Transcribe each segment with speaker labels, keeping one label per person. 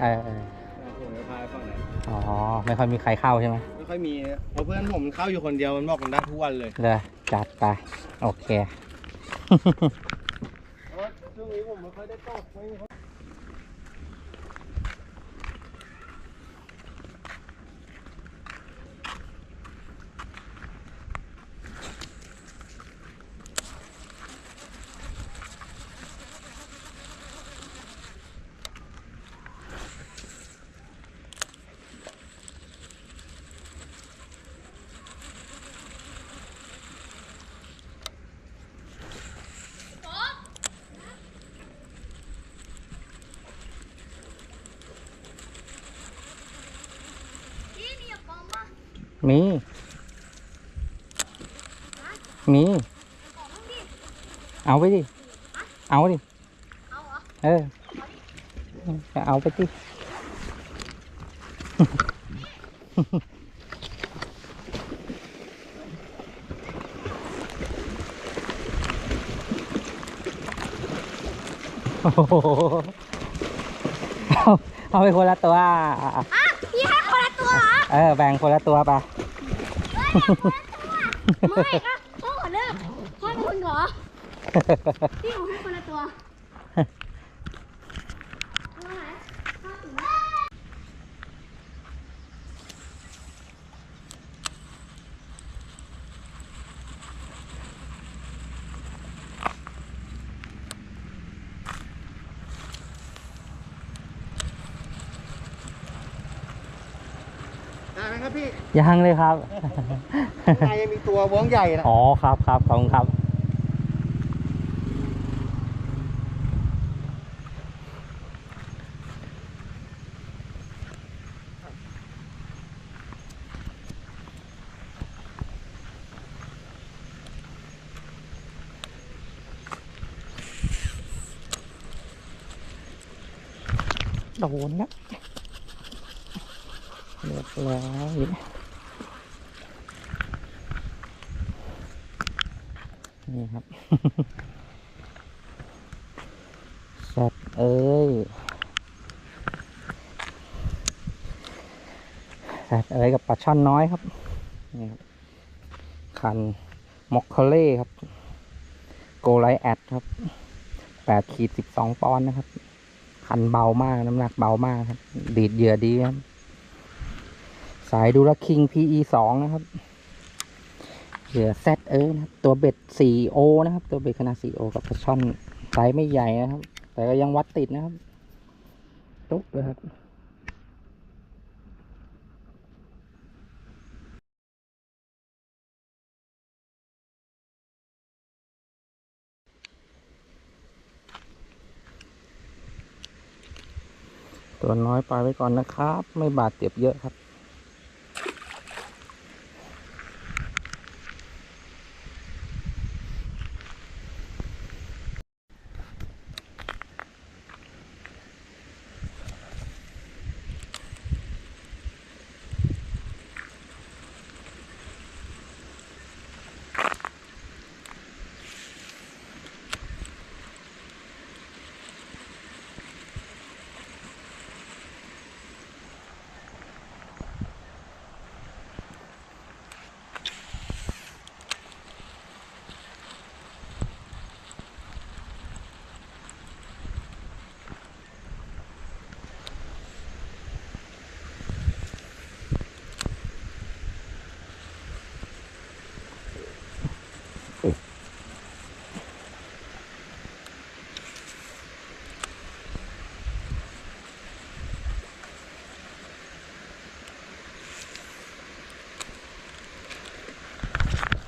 Speaker 1: เออเออ
Speaker 2: ผมจะพาไปฝั่งนั้น
Speaker 1: อ๋อ ไม่ค่อยมีใครเข้าใช่ไหม
Speaker 2: ไม่ค่อยมีเพราะเพื่อนผมเข้าอยู่คนเดียวมันบอกมันได้ทุกวันเลย
Speaker 1: เลยจัดไป โอเค
Speaker 2: เพราะช่วงนี้ผมไม่ค่อยได้ตกไม่ค่อย
Speaker 3: พี่มีอย่าปลอมป่ะ
Speaker 1: มี มี
Speaker 3: ขอบ้างดิ
Speaker 1: เอาไปดิ เอาดิ
Speaker 3: เอาเหรอ
Speaker 1: เออเอาไปดิโอ้โหเอาเอาไปคนละตัว
Speaker 3: อะพี่ให้คนละตัวเหรอ
Speaker 1: เออ แบ่งคนละตัวไป
Speaker 3: ไม่ก็พ่อขอเลิกพ่อเป็นคนขอ พี่ขอให้คนละตัวเอาไหนพ่อถึงแล้ว
Speaker 2: ได้ไหมครับพี่
Speaker 1: ยังเลยครับ
Speaker 2: ข้างในยังมีตัวว้องใหญ่นะ
Speaker 1: อ๋อครับครับขอบคุณครับ โดนนะเรียบร้อย นี่ครับสัตว์เอ้ยสัตว์เอ้ยกับปลาช่อนน้อยครับ นี่ครับ คันมอคเคเล่ครับ โกไลแอดครับแปดขีดสิบสองปอนด์นะครับ คันเบามากน้ำหนักเบามากครับ ดีดเหยื่อดีครับ สายดูลคิง PE สองนะครับ เหยื่อแซดเอ้ยนะครับตัวเบ็ด 4O นะครับ ตัวเบ็ดขนาด 4O กับปลาช่อนไซส์ไม่ใหญ่นะครับ แต่ก็ยังวัดติดนะครับตุ๊บเลยครับตัวน้อยปล่อยไว้ก่อนนะครับ ไม่บาดเจ็บเยอะครับ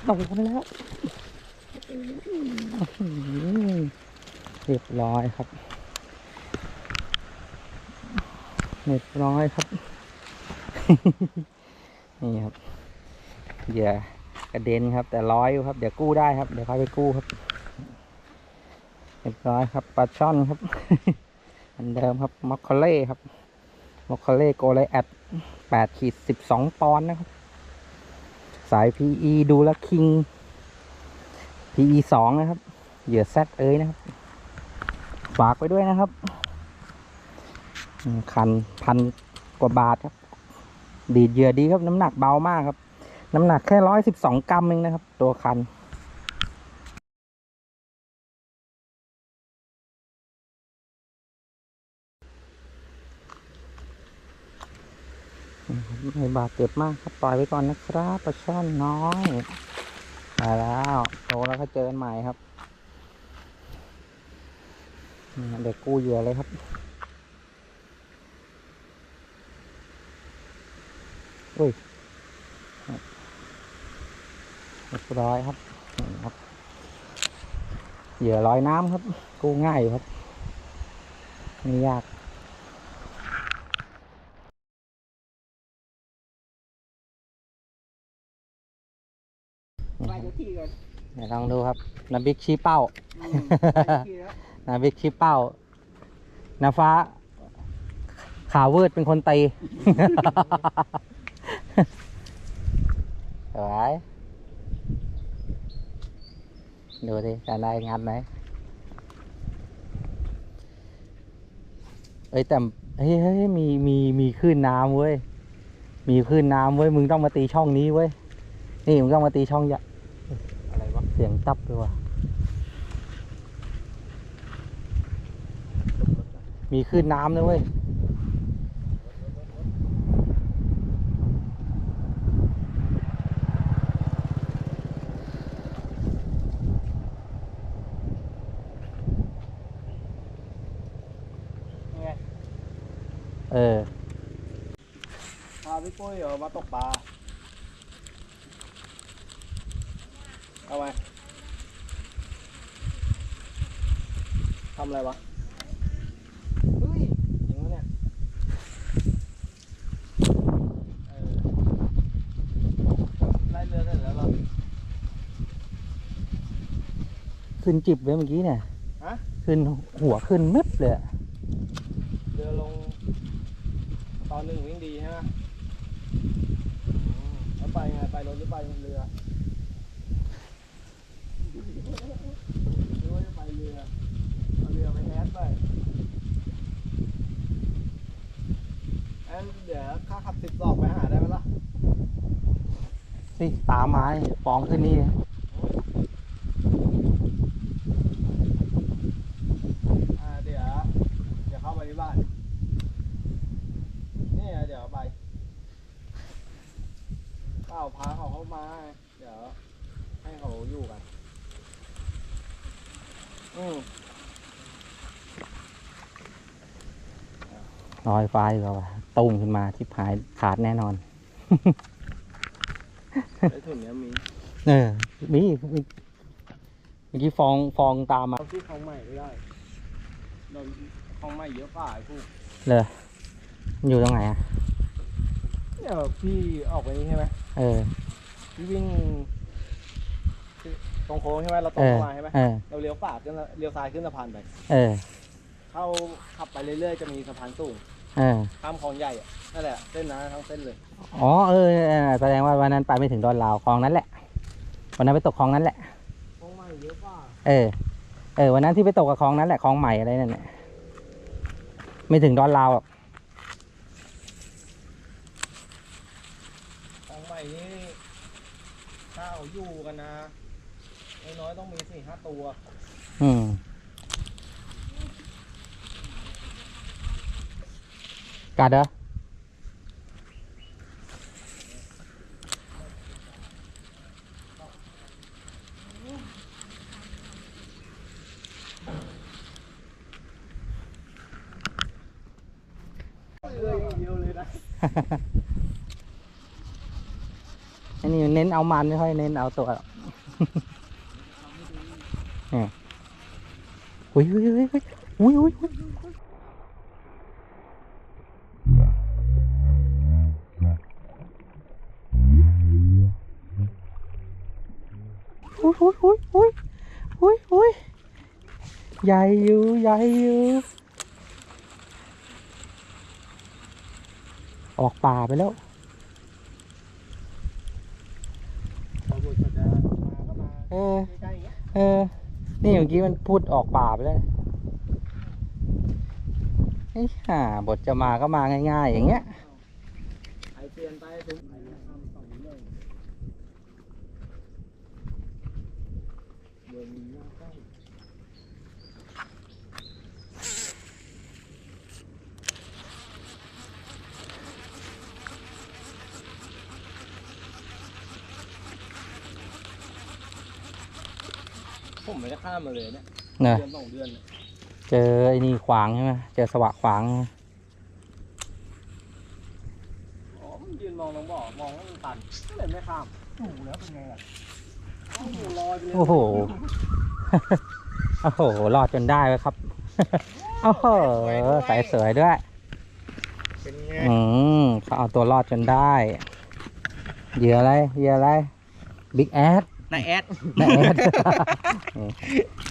Speaker 1: โดนแล้วเรียบร้อยครับ เรียบร้อยครับ นี่ครับเหยื่อกระเด็นครับ แต่ร้อยอยู่ครับ เดี๋ยวกู้ได้ครับ เดี๋ยวค่อยไปกู้ครับ เรียบร้อยครับปลาช่อนครับอันเดิมครับมอคคาเล่ครับมอคคาเล่โกไลแอดแปดขีดสิบสองปอนด์นะครับ สาย PE ดูแลคิง PE สองนะครับ เหยื่อแซดเอ้ยนะครับ ฝากไปด้วยนะครับ คันพันกว่าบาทครับ ดีดเหยื่อดีครับ น้ำหนักเบามากครับ น้ำหนักแค่ร้อยสิบสองกรัมเองนะครับ ตัวคัน ไม่บาดเจ็บมากครับปล่อยไว้ก่อนนะครับปลาช่อนน้อยมาแล้วโตแล้วก็เจอกันใหม่ครับเด็กกู้เหยื่อเลยครับอุ้ยเรียบร้อยครับครับ เหยื่อลอยน้ำครับ กู้ง่ายครับไม่ยาก
Speaker 4: ไปเดี๋ยวที่ก่อน
Speaker 1: เดี๋ยวลองดูครับนาบิ๊กชี้เป้า
Speaker 4: อืมไปเดี๋ยวที่แล้ว
Speaker 1: นาบิ๊กชี้เป้านาฟ้า ขาวเวิร์ดเป็นคนตี สวยดูดิจะได้งานไหมเอ้ยแต่เฮ้ยเฮ้ยมีมีมีคลื่นน้ำเว้ย มีคลื่นน้ำเว้ย มึงต้องมาตีช่องนี้เว้ย นี่มึงต้องมาตีช่องใหญ่
Speaker 2: อะไรวะ
Speaker 1: เสียงตับด้วยว่ะมีคลื่นน้ำด้วยเว้ย
Speaker 2: ไง
Speaker 1: เออ
Speaker 2: พาพี่ปุ้ยเหรอมาตกปลาเอาไงทำอะไรวะ เฮ้ยจริงปะเนี่ยเออไล่เรือเสร็จแล้วเหรอ
Speaker 1: ขึ้นจิบเลยเมื่อกี้เนี่ย
Speaker 2: ฮะ
Speaker 1: ขึ้นหัวขึ้นมึบเลยอะ
Speaker 2: เรือลง ตอนหนึ่งวิ่งดีใช่ไหมอืมแล้วไปไง ไปรถหรือไปเรือหรือว่าจะไปเรือ เอา เรือไปแฮสไปอันเดี๋ยวค่าขับสิบสองไปหาได้ไหมล่ะ
Speaker 1: สิตามมาดิฟองขึ้นนี่
Speaker 2: อ่าเดี๋ยวเดี๋ยวเข้าไปที่บ้านนี่เดี๋ยวไปเปล่าพาเขาเข้ามา เดี๋ยวให้เขาอยู่กัน อืม
Speaker 1: ลอยฟ้าอยู่แล้วว่ะตุ้มขึ้นมาทิพหายขาดแน่นอน
Speaker 2: ไอ้ถุนเนี้ยมี
Speaker 1: เออมีมีเมื่อกี้ฟองฟองตามมา
Speaker 2: เอาที่ของใหม่ไม่ได้โดนของใหม่เยอะกว่าไอ้พวก
Speaker 1: เลยมันอยู่ตรงไหนอะ
Speaker 2: เนี่ยพี่ออกไปนี้ใช่ไหม
Speaker 1: เออ
Speaker 2: พี่วิ่งตรงโค้งใช่ไหมเราตร
Speaker 1: เองอ
Speaker 2: เข้ามาใช่ไหม
Speaker 1: เออ
Speaker 2: เราเลี้ยวขวาขึ้นเลี้ยวซ้ายขึ้นสะพานไป
Speaker 1: เออ
Speaker 2: เข้าขับไปเรื่อยๆจะมีสะพานสูง
Speaker 1: เออ
Speaker 2: ข้ามคลองใหญ่อะนั่นแหละเส้นนั้นทั้งเส้นเลย
Speaker 1: อ๋อเออเออแสดงว่าวันนั้นไปไม่ถึงดอนลาวคลองนั้นแหละวันนั้นไปตกคลองนั้นแหละ
Speaker 2: ของใหม่เยอะกว่า
Speaker 1: เออ เออ วันนั้นที่ไปตกกับคลองนั้นแหละคลองใหม่อะไรนั่นแหละไม่ถึงดอนลาวหรอก
Speaker 2: ของใหม่นี่ถ้าเอาอยู่กันนะน้อยๆต้องมีสี่ห้าตัว
Speaker 1: อืม cả đó nên nên ao màn thôi nên ao tội nè. Ui ui ui ui ui ui ใหญ่อยู่ใหญ่อยู่ออกป่าไปแล้ว
Speaker 2: พอบุตรจะมาก็มา
Speaker 1: เออ
Speaker 2: เงี้ย
Speaker 1: เออ นี่เมื่อกี้มันพูดออกป่าไปแล้วไอ้ห่าบทจะมาก็มาง่าย ๆ อย่างเงี้ย
Speaker 2: ไอเปลี่ยนไปถึงไอทำสองเรื่องเดี๋ยวมีหน้าใกล้ ผมไม่ได้ข้ามมาเลยเนี่ย
Speaker 1: เนอะ
Speaker 2: เดือนสองเดือนเนี่ย
Speaker 1: เจอไอ้นี่ขวางใช่ไหมเจอสวะขวาง
Speaker 2: อ๋อมันยืนมองลงบ่อมองว่ามันตันก็เลยไม่ข้ามถูกแล้วเป็นไงอะโอ้โหลอยไปเลย
Speaker 1: โอ้โห โอ้โห รอดจนได้ไว้ครับ โอ้โหใส่สวยด้วย
Speaker 2: เป็นไง
Speaker 1: อืมเขาเอาตัวรอดจนได้ เหยื่ออะไร เหยื่ออะไร บิ๊กแอด
Speaker 2: นายแอด
Speaker 1: นะแอด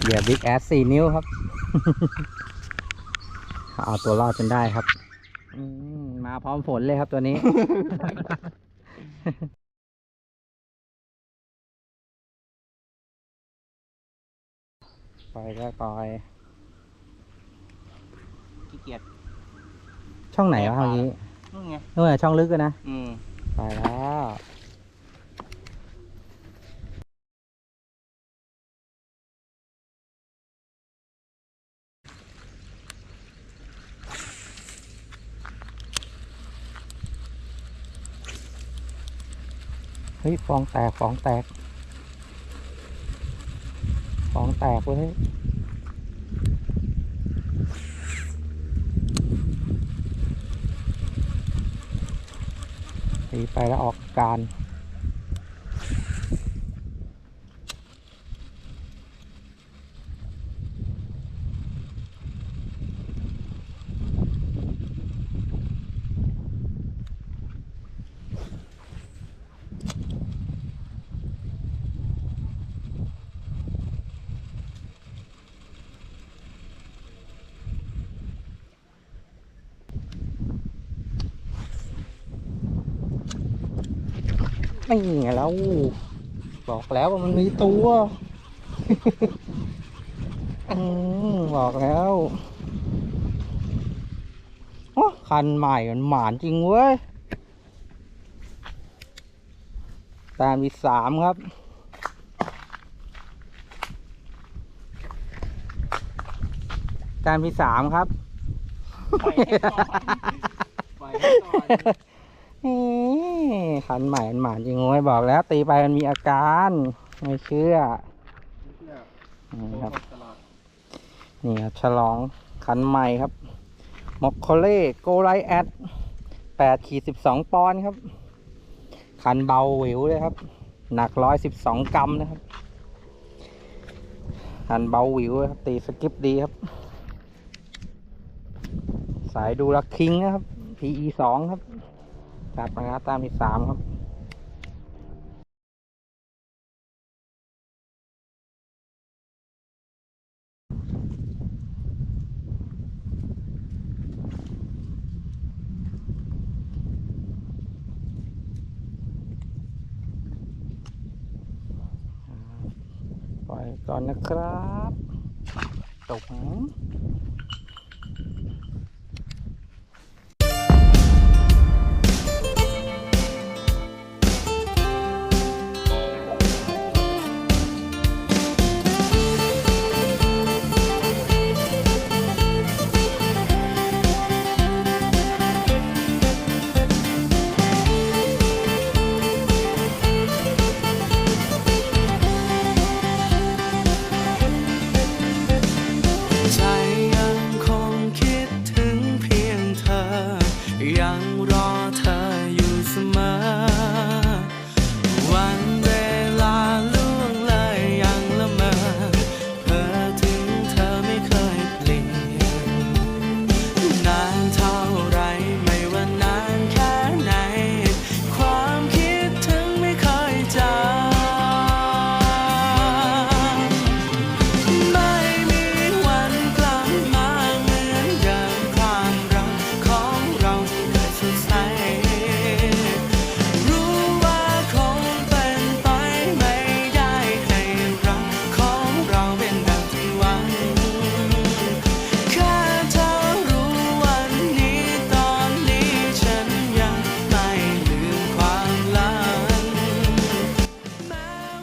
Speaker 1: เหยื่อบิ๊กแอดสี่นิ้วครับเขาเอาตัวรอดจนได้ครับอืมมาพร้อมฝนเลยครับตัวนี้ปล่อยก็ปล่อย
Speaker 2: ขี้เกียจ
Speaker 1: ช่องไหนวะเมื่อกี้
Speaker 2: นู่นไง
Speaker 1: นู่นน่ะช่องลึกอะนะ
Speaker 2: อืม
Speaker 1: ไปแล้ว ฮ้ยฟองแตกฟองแตกฟองแตกเว้ยตีไปแล้วออกการ ไม่ไงแล้ว บอกแล้วว่ามันมีตัวอืมบอกแล้วโอ้คันใหม่มันหมานจริงเว้ยตามมีสามครับ ตามที่สามครับ
Speaker 2: ปล่อยให้ก่อนปล่อยให้ก่อน
Speaker 1: นี่ คันใหม่มันหมานจริงเว้ยบอกแล้ว ตีไปมันมีอาการ ไม่เชื่อ
Speaker 2: นี่ย
Speaker 1: นี่ครับ นี่ครับฉลองคันใหม่ครับมอกโคเล่โกไลแอดแปดขีดสิบสองปอนด์ครับ คันเบาหวิวเลยครับ หนักร้อยสิบสองกรัมนะครับ คันเบาหวิวครับ ตีสกิปดีครับ สายดูรักคิงนะครับ PE สองครับ จัดมาครับตามที่สามครับปล่อยก่อนนะครับจบ